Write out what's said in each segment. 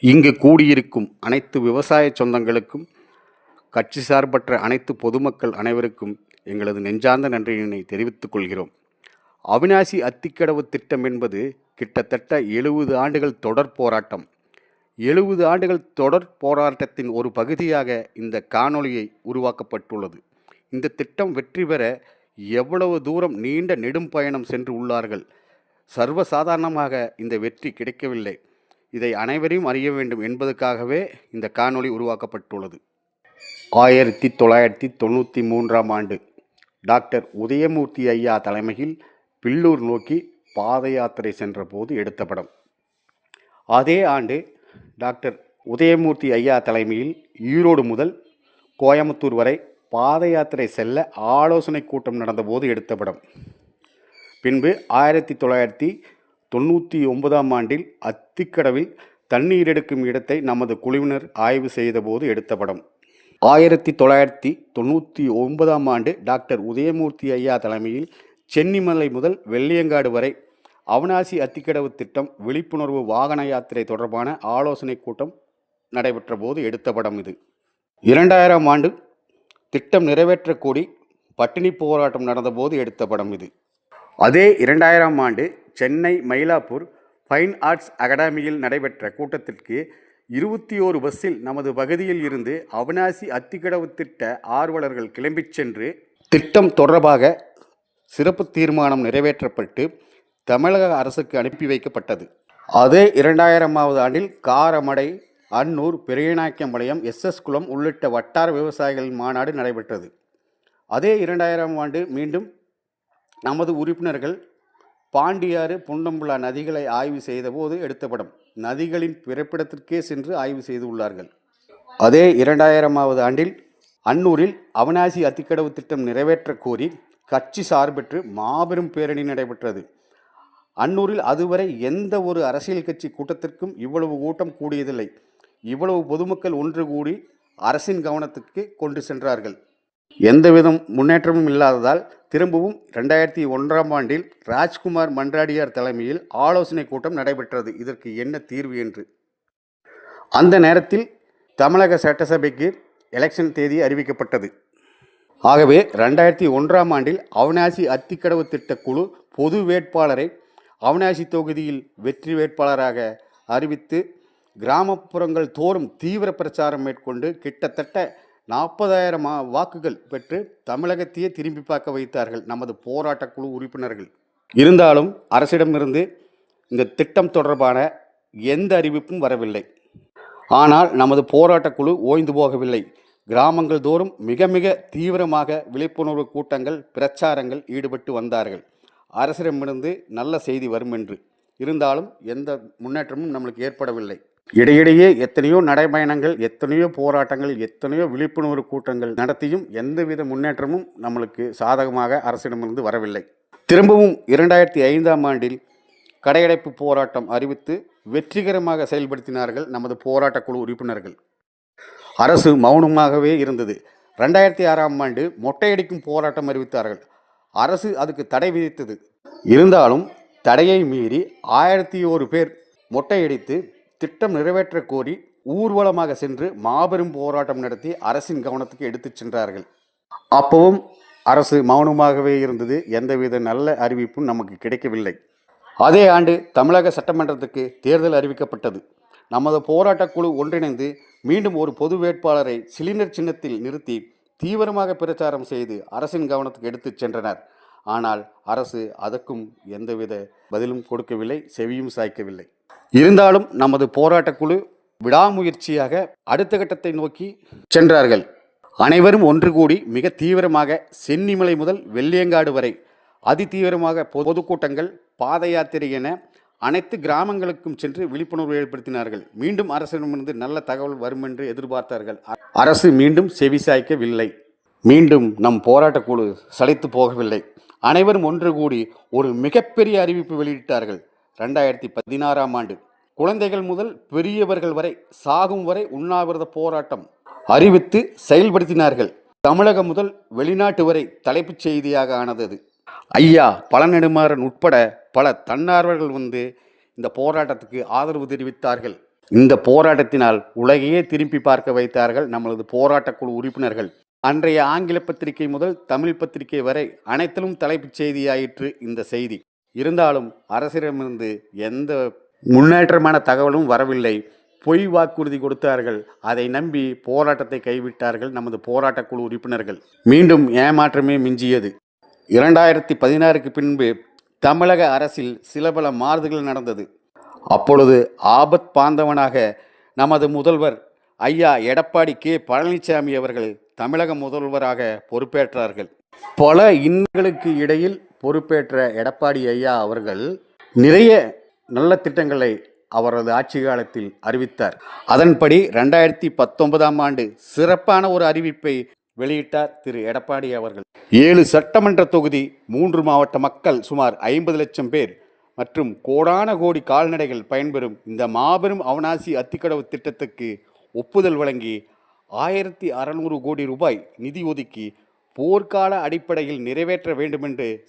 இங்கு கூடியிருக்கும் அனைத்து விவசாய சொந்தங்களுக்கும் கட்சி சார்பற்ற அனைத்து பொதுமக்கள் அனைவருக்கும் எங்களது நெஞ்சார்ந்த நன்றியினை தெரிவித்துக் கொள்கிறோம். அவினாசி அத்திக்கடவு திட்டம் என்பது கிட்டத்தட்ட எழுபது ஆண்டுகள் தொடர் போராட்டம். எழுபது ஆண்டுகள் தொடர் போராட்டத்தின் ஒரு பகுதியாக இந்த காணொளியை உருவாக்கப்பட்டுள்ளது. இந்த திட்டம் வெற்றி பெற எவ்வளவு தூரம் நீண்ட நெடும் பயணம் சென்று உள்ளார்கள். சர்வசாதாரணமாக இந்த வெற்றி கிடைக்கவில்லை. இதை அனைவரையும் அறிய வேண்டும் என்பதற்காகவே இந்த காணொளி உருவாக்கப்பட்டுள்ளது. ஆயிரத்தி தொள்ளாயிரத்தி தொண்ணூற்றி மூன்றாம் ஆண்டு டாக்டர் உதயமூர்த்தி ஐயா தலைமையில் பில்லூர் நோக்கி பாத யாத்திரை சென்றபோது எடுத்த படம். அதே ஆண்டு டாக்டர் உதயமூர்த்தி ஐயா தலைமையில் ஈரோடு முதல் கோயம்புத்தூர் வரை பாத யாத்திரை செல்ல ஆலோசனை கூட்டம் நடந்தபோது எடுத்த படம். பின்பு ஆயிரத்தி தொள்ளாயிரத்தி தொண்ணூற்றி ஒன்பதாம் ஆண்டில் அத்திக்கடவில் தண்ணீர் எடுக்கும் இடத்தை நமது குழுவினர் ஆய்வு செய்தபோது எடுத்த படம். ஆயிரத்தி தொள்ளாயிரத்தி தொண்ணூற்றி ஒன்பதாம் ஆண்டு டாக்டர் உதயமூர்த்தி ஐயா தலைமையில் சென்னிமலை முதல் வெள்ளியங்காடு வரை அவனாசி அத்திக்கடவு திட்டம் விழிப்புணர்வு வாகன யாத்திரை தொடர்பான ஆலோசனை கூட்டம் நடைபெற்ற போது எடுத்த படம் இது. இரண்டாயிரம் ஆண்டு திட்டம் நிறைவேற்றக்கூடி பட்டினி போராட்டம் நடந்தபோது எடுத்த படம் இது. அதே இரண்டாயிரம் ஆண்டு சென்னை மயிலாப்பூர் ஃபைன் ஆர்ட்ஸ் அகாடமியில் நடைபெற்ற கூட்டத்திற்கு இருபத்தி ஓரு பஸ்ஸில் நமது பகுதியில் இருந்து அவினாசி அத்திக்கடவு திட்ட ஆர்வலர்கள் கிளம்பிச் சென்று திட்டம் தொடர்பாக சிறப்பு தீர்மானம் நிறைவேற்றப்பட்டு தமிழக அரசுக்கு அனுப்பி வைக்கப்பட்டது. அதே இரண்டாயிரமாவது ஆண்டில் காரமடை அன்னூர் பெரியநாயக்கம்பாளையம் எஸ்எஸ் குளம் உள்ளிட்ட வட்டார விவசாயிகள் மாநாடு நடைபெற்றது. அதே இரண்டாயிரம் ஆண்டு மீண்டும் நமது உறுப்பினர்கள் பாண்டியாறு புன்னம்புலா நதிகளை ஆய்வு செய்தபோது எடுத்த படம் நதிகளின் பிறப்பிடத்திற்கே சென்று ஆய்வு செய்து உள்ளார்கள். அதே இரண்டாயிரமாவது ஆண்டில் அன்னூரில் அவனாசி அத்திக்கடவு திட்டம் நிறைவேற்றக் கோரி கட்சி சார்பற்று மாபெரும் பேரணி நடைபெற்றது. அன்னூரில் அதுவரை எந்த ஒரு அரசியல் கட்சி கூட்டத்திற்கும் இவ்வளவு கூட்டம் கூடியதில்லை. இவ்வளவு பொதுமக்கள் ஒன்று கூடி அரசின் கவனத்துக்கு கொண்டு சென்றார்கள். எந்தவிதம் முன்னேற்றமும் இல்லாததால் திரும்பவும் ரெண்டாயிரத்தி ஒன்றாம் ஆண்டில் ராஜ்குமார் மன்றாடியார் தலைமையில் ஆலோசனை கூட்டம் நடைபெற்றது. இதற்கு என்ன தீர்வு என்று? அந்த நேரத்தில் தமிழக சட்டசபைக்கு எலெக்ஷன் தேதி அறிவிக்கப்பட்டது. ஆகவே ரெண்டாயிரத்தி ஒன்றாம் ஆண்டில் அவினாசி அத்திக்கடவு திட்ட குழு பொது வேட்பாளரை அவினாசி தொகுதியில் வெற்றி வேட்பாளராக அறிவித்து கிராமப்புறங்கள் தோறும் தீவிர பிரச்சாரம் மேற்கொண்டு கிட்டத்தட்ட நாற்பதாயிரம் வாக்குகள் பெற்று தமிழகத்தையே திரும்பி பார்க்க வைத்தார்கள் நமது போராட்டக் குழு உறுப்பினர்கள். இருந்தாலும் அரசிடமிருந்து இந்த திட்டம் தொடர்பான எந்த அறிவிப்பும் வரவில்லை. ஆனால் நமது போராட்டக் குழு ஓய்ந்து போகவில்லை. கிராமங்கள் தோறும் மிக மிக தீவிரமாக விழிப்புணர்வு கூட்டங்கள் பிரச்சாரங்கள் ஈடுபட்டு வந்தார்கள். அரசிடமிருந்து நல்ல செய்தி வரும் என்று. இருந்தாலும் எந்த முன்னேற்றமும் நம்மளுக்கு ஏற்படவில்லை. இடையிடையே எத்தனையோ நடைபயணங்கள் எத்தனையோ போராட்டங்கள் எத்தனையோ விழிப்புணர்வு கூட்டங்கள் நடத்தியும் எந்தவித முன்னேற்றமும் நம்மளுக்கு சாதகமாக அரசிடமிருந்து வரவில்லை. திரும்பவும் இரண்டாயிரத்தி ஐந்தாம் ஆண்டில் கடையடைப்பு போராட்டம் அறிவித்து வெற்றிகரமாக செயல்படுத்தினார்கள் நமது போராட்டக் குழு உறுப்பினர்கள். அரசு மௌனமாகவே இருந்தது. ரெண்டாயிரத்தி ஆறாம் ஆண்டு மொட்டையடிக்கும் போராட்டம் அறிவித்தார்கள். அரசு அதுக்கு தடை விதித்தது. இருந்தாலும் தடையை மீறி ஆயிரத்தி ஒரு பேர் மொட்டையடித்து திட்டம் நிறைவேற்றக் கோரி ஊர்வலமாக சென்று மாபெரும் போராட்டம் நடத்தி அரசின் கவனத்துக்கு எடுத்துச் சென்றார்கள். அப்பவும் அரசு மௌனமாகவே இருந்தது. எந்தவித நல்ல அறிவிப்பும் நமக்கு கிடைக்கவில்லை. அதே ஆண்டு தமிழக சட்டமன்றத்துக்கு தேர்தல் அறிவிக்கப்பட்டது. நமது போராட்டக் குழு ஒன்றிணைந்து மீண்டும் ஒரு பொது வேட்பாளரை சிலிண்டர் சின்னத்தில் நிறுத்தி தீவிரமாக பிரச்சாரம் செய்து அரசின் கவனத்துக்கு எடுத்துச் சென்றனர். ஆனால் அரசு அதற்கும் எந்தவித பதிலும் கொடுக்கவில்லை செவியும் சாய்க்கவில்லை. இருந்தாலும் நமது போராட்டக் குழு விடாமுயற்சியாக அடுத்த கட்டத்தை நோக்கி சென்றார்கள். அனைவரும் ஒன்று கூடி மிக தீவிரமாக சென்னிமலை முதல் வெள்ளியங்காடு வரை அதிதீவிரமாக பொதுக்கூட்டங்கள் பாத யாத்திரை என அனைத்து கிராமங்களுக்கும் சென்று விழிப்புணர்வு ஏற்படுத்தினார்கள். மீண்டும் அரசிடமிருந்து நல்ல தகவல் வரும் என்று எதிர்பார்த்தார்கள். அரசு மீண்டும் செவிசாய்க்கவில்லை மீண்டும் நம் போராட்டக் குழு சளைத்து போகவில்லை. அனைவரும் ஒன்று கூடி ஒரு மிகப்பெரிய அறிவிப்பு வெளியிட்டார்கள். ரெண்டாயிரத்தி பதினாறாம் ஆண்டு. குழந்தைகள் முதல் பெரியவர்கள் வரை சாகும் வரை உண்ணாவிரத போராட்டம் அறிவித்து செயல்படுத்தினார்கள். தமிழகம் முதல் வெளிநாட்டு வரை தலைப்புச் செய்தியாக ஆனது அது. ஐயா பழநெடுமாறன் உட்பட பல தன்னார்வர்கள் வந்து இந்த போராட்டத்துக்கு ஆதரவு தெரிவித்தார்கள். இந்த போராட்டத்தினால் உலகையே திரும்பி பார்க்க வைத்தார்கள் நமது போராட்டக் குழு உறுப்பினர்கள். அன்றைய ஆங்கில பத்திரிகை முதல் தமிழ் பத்திரிகை வரை அனைத்திலும் தலைப்புச் செய்தியாயிற்று இந்த செய்தி. இருந்தாலும் அரசிடமிருந்து எந்த முன்னேற்றமான தகவலும் வரவில்லை. பொய் வாக்குறுதி கொடுத்தார்கள். அதை நம்பி போராட்டத்தை கைவிட்டார்கள் நமது போராட்ட குழு உறுப்பினர்கள். மீண்டும் ஏமாற்றமே மிஞ்சியது. இரண்டாயிரத்தி பதினாறுக்கு பின்பு தமிழக அரசில் சில பல மாறுதல்கள் நடந்தது. அப்பொழுது ஆபத் பாந்தவனாக நமது முதல்வர் ஐயா எடப்பாடி கே பழனிசாமி அவர்கள் தமிழக முதல்வராக பொறுப்பேற்றார்கள். பல இன்னங்களுக்கு இடையில் பொறுப்பேற்ற எடப்பாடி ஐயா அவர்கள் நிறைய நல்ல திட்டங்களை அவரது ஆட்சி காலத்தில் அறிவித்தார். அதன்படி ரெண்டாயிரத்தி பத்தொன்பதாம் ஆண்டு சிறப்பான ஒரு அறிவிப்பை வெளியிட்டார் திரு எடப்பாடி அவர்கள். ஏழு சட்டமன்ற தொகுதி மூன்று மாவட்ட மக்கள் சுமார் ஐம்பது லட்சம் பேர் மற்றும் கோடான கோடி கால்நடைகள் பயன்பெறும் இந்த மாபெரும் அவனாசி அத்திக்கடவு திட்டத்துக்கு ஒப்புதல் வழங்கி ஆயிரத்தி அறநூறு கோடி ரூபாய் நிதி ஒதுக்கி போர்க்கால அடிப்படையில் நிறைவேற்ற வேண்டுமென்று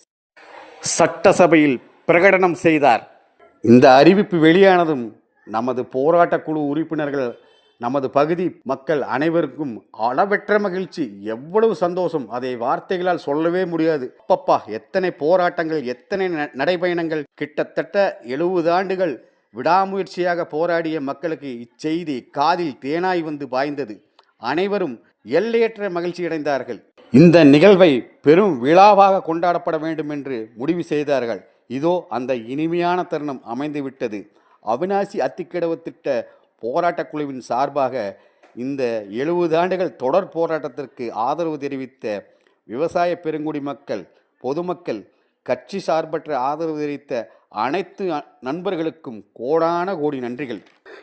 சட்டசபையில் பிரகடனம் செய்தார். இந்த அறிவிப்பு வெளியானதும் நமது போராட்ட குழு உறுப்பினர்கள் நமது பகுதி மக்கள் அனைவருக்கும் அளவற்ற மகிழ்ச்சி. எவ்வளவு சந்தோஷம். அதை வார்த்தைகளால் சொல்லவே முடியாது. அப்பப்பா எத்தனை போராட்டங்கள் எத்தனை ந- நடைபயணங்கள்? கிட்டத்தட்ட எழுபது ஆண்டுகள் விடாமுயற்சியாக போராடிய மக்களுக்கு இச்செய்தி காதில் தேனாய் வந்து பாய்ந்தது. அனைவரும் எல்லையற்ற மகிழ்ச்சி அடைந்தார்கள். இந்த நிகழ்வை பெரும் விழாவாக கொண்டாடப்பட வேண்டும் என்று முடிவு செய்தார்கள். இதோ அந்த இனிமையான தருணம் அமைந்துவிட்டது அவினாசி அத்திக்கடவு திட்ட போராட்டக் குழுவின் சார்பாக இந்த எழுபது ஆண்டுகள் தொடர் போராட்டத்திற்கு ஆதரவு தெரிவித்த விவசாய பெருங்குடி மக்கள் பொதுமக்கள் கட்சி சார்பற்ற ஆதரவு தெரிவித்த அனைத்து நண்பர்களுக்கும் கோடான கோடி நன்றிகள்.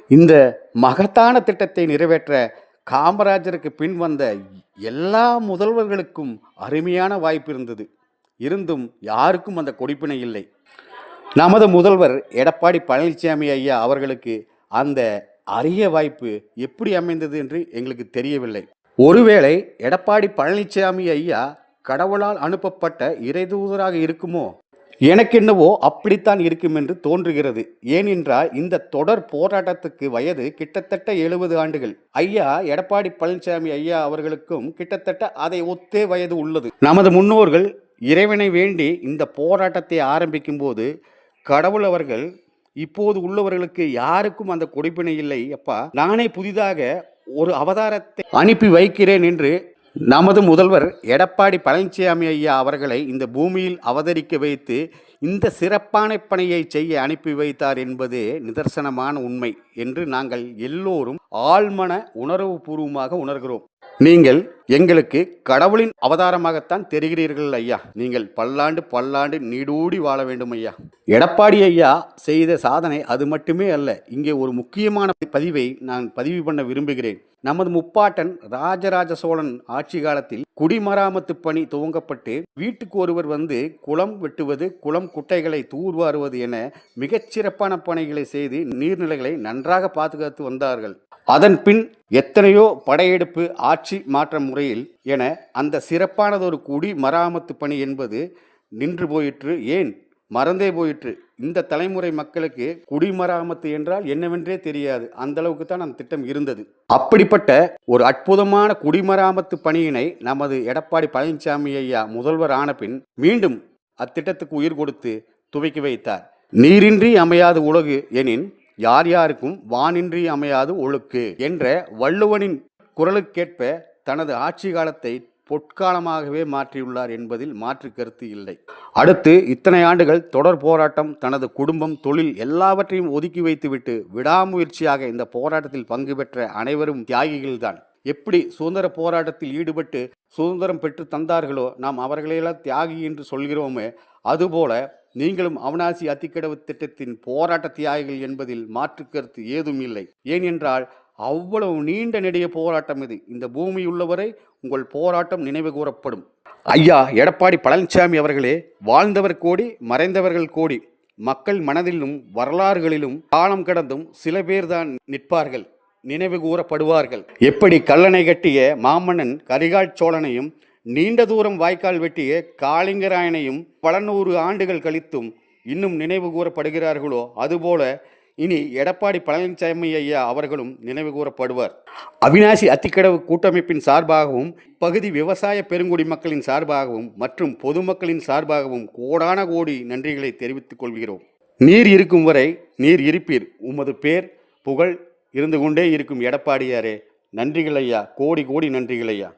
இந்த மகத்தான திட்டத்தை நிறைவேற்ற காமராஜருக்கு பின் வந்த எல்லா முதல்வர்களுக்கும் அருமையான வாய்ப்பு இருந்தது. இருந்தும் யாருக்கும் அந்த கொடுப்பினை இல்லை. நமது முதல்வர் எடப்பாடி பழனிசாமி ஐயா அவர்களுக்கு அந்த அரிய வாய்ப்பு எப்படி அமைந்தது என்று எங்களுக்கு தெரியவில்லை. ஒருவேளை எடப்பாடி பழனிசாமி ஐயா கடவுளால் அனுப்பப்பட்ட இறைதூதராக இருக்குமோ? எனக்கென்னவோ அப்படித்தான் இருக்கும் என்று தோன்றுகிறது. ஏனென்றால் இந்த தொடர் போராட்டத்துக்கு வயது கிட்டத்தட்ட எழுபது ஆண்டுகள். ஐயா எடப்பாடி பழனிசாமி ஐயா அவர்களுக்கும் கிட்டத்தட்ட அதை ஒத்தே வயது உள்ளது. நமது முன்னோர்கள் இறைவனை வேண்டி இந்த போராட்டத்தை ஆரம்பிக்கும் போது கடவுள் அவர்கள் இப்போது உள்ளவர்களுக்கு யாருக்கும் அந்த கொடுப்பினை இல்லை. அப்பா நானே புதிதாக ஒரு அவதாரத்தை அனுப்பி வைக்கிறேன் என்று நமது முதல்வர் எடப்பாடி பழனிசாமி ஐயா அவர்களை இந்த பூமியில் அவதரிக்க வைத்து இந்த சிறப்பான பணியை செய்ய அனுப்பி வைத்தார் என்பது நிதர்சனமான உண்மை என்று நாங்கள் எல்லோரும் ஆழ்மன உணர்வுபூர்வமாக உணர்கிறோம். நீங்கள் எங்களுக்கு கடவுளின் அவதாரமாகத்தான் தெரிகிறீர்கள் ஐயா. நீங்கள் பல்லாண்டு பல்லாண்டு நீடூடி வாழ வேண்டும் ஐயா. எடப்பாடி ஐயா செய்த சாதனை அது மட்டுமே அல்ல இங்கே ஒரு முக்கியமான பதிவை நான் பதிவு பண்ண விரும்புகிறேன். நமது முப்பாட்டன் ராஜராஜ சோழன் ஆட்சி காலத்தில் குடிமராமத்து பணி துவங்கப்பட்டு வீட்டுக்கு ஒருவர் வந்து குளம் வெட்டுவது குளம் குட்டைகளை தூர்வாருவது என மிகச்சிறப்பான பணிகளை செய்து நீர்நிலைகளை நன்றாக பாதுகாத்து வந்தார்கள். அதன் பின் எத்தனையோ படையெடுப்பு ஆட்சி மாற்ற முறையில் என அந்த சிறப்பானதொரு குடி மராமத்து பணி என்பது நின்று போயிற்று. ஏன்? மறந்தே போயிற்று. இந்த தலைமுறை மக்களுக்கு குடிமராமத்து என்றால் என்னவென்றே தெரியாது. அந்த அளவுக்கு தான் அந்த திட்டம் இருந்தது. அப்படிப்பட்ட ஒரு அற்புதமான குடிமராமத்து பணியினை நமது எடப்பாடி பழனிசாமி ஐயா முதல்வர் ஆன பின் மீண்டும் அத்திட்டத்துக்கு உயிர் கொடுத்து துவக்கி வைத்தார். நீரின்றி அமையாது உலகு எனின் யார் யாருக்கும் வானின்றி அமையாது ஒழுக்கு என்ற வள்ளுவனின் குரலுக்கேற்ப தனது ஆட்சி காலத்தை பொற்காலமாகவே மாற்றியுள்ளார் என்பதில் மாற்று கருத்து இல்லை. அடுத்து இத்தனை ஆண்டுகள் தொடர் போராட்டம் தனது குடும்பம் தொழில் எல்லாவற்றையும் ஒதுக்கி வைத்துவிட்டு விடாமுயற்சியாக இந்த போராட்டத்தில் பங்கு பெற்ற அனைவரும் தியாகிகள்தான். எப்படி சுதந்திர போராட்டத்தில் ஈடுபட்டு சுதந்திரம் பெற்று தந்தார்களோ நாம் அவர்களையெல்லாம் தியாகி என்று சொல்கிறோமே அதுபோல நீங்களும் அவனாசி அத்திக்கடவு திட்டத்தின் போராட்ட தியாகிகள் என்பதில் மாற்று கருத்து ஏதும் இல்லை. ஏனென்றால் அவ்வளவு நீண்ட நெடிய போராட்டம் இது. இந்த பூமி உள்ளவரை உங்கள் போராட்டம் நினைவு கூறப்படும். ஐயா எடப்பாடி பழனிசாமி அவர்களே வாழ்ந்தவர் கோடி மறைந்தவர்கள் கோடி. மக்கள் மனதிலும் வரலாறுகளிலும் காலம் கடந்தும் சில பேர்தான் நிற்பார்கள் நினைவு கூறப்படுவார்கள். எப்படி கல்லணை கட்டிய மாமன்னன் கரிகால் சோழனையும் நீண்ட தூரம் வாய்க்கால் வெட்டிய காளிங்கராயனையும் பல நூறு ஆண்டுகள் கழித்தும் இன்னும் நினைவு கூறப்படுகிறார்களோ அதுபோல இனி எடப்பாடி பழனிசாமி ஐயா அவர்களும் நினைவு கூறப்படுவார். அவினாசி அத்திக்கடவு கூட்டமைப்பின் சார்பாகவும் பகுதி விவசாய பெருங்குடி மக்களின் சார்பாகவும் மற்றும் பொதுமக்களின் சார்பாகவும் கோடான கோடி நன்றிகளை தெரிவித்துக் கொள்கிறோம். நீர் இருக்கும் வரை நீர் இருப்பீர். உமது பேர் புகழ் இருந்து கொண்டே இருக்கும் எடப்பாடியாரே. நன்றிகள் ஐயா. கோடி கோடி நன்றிகள் ஐயா.